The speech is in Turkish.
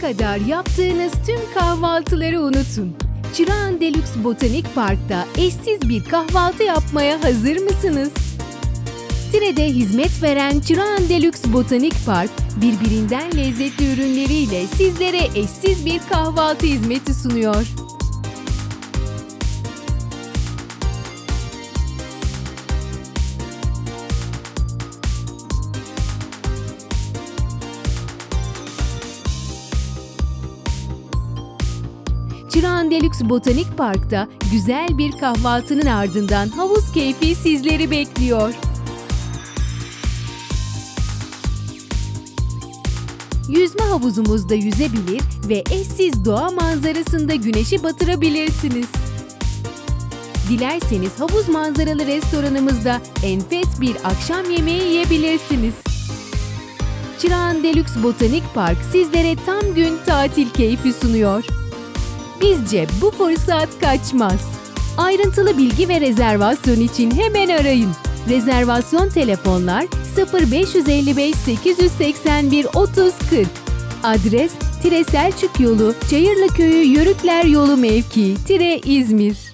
kadar yaptığınız tüm kahvaltıları unutun. Çırağan Deluxe Botanik Park'ta eşsiz bir kahvaltı yapmaya hazır mısınız? Tire'de hizmet veren Çırağan Deluxe Botanik Park, birbirinden lezzetli ürünleriyle sizlere eşsiz bir kahvaltı hizmeti sunuyor. Çırağan Deluxe Botanik Park'ta güzel bir kahvaltının ardından havuz keyfi sizleri bekliyor. Yüzme havuzumuzda yüzebilir ve eşsiz doğa manzarasında güneşi batırabilirsiniz. Dilerseniz havuz manzaralı restoranımızda enfes bir akşam yemeği yiyebilirsiniz. Çırağan Deluxe Botanik Park sizlere tam gün tatil keyfi sunuyor. Bizce bu fırsat kaçmaz. Ayrıntılı bilgi ve rezervasyon için hemen arayın. Rezervasyon telefonlar 0555 881 30 40. Adres Tire Selçuk Yolu, Çayırlı Köyü Yörükler Yolu mevki, Tire İzmir.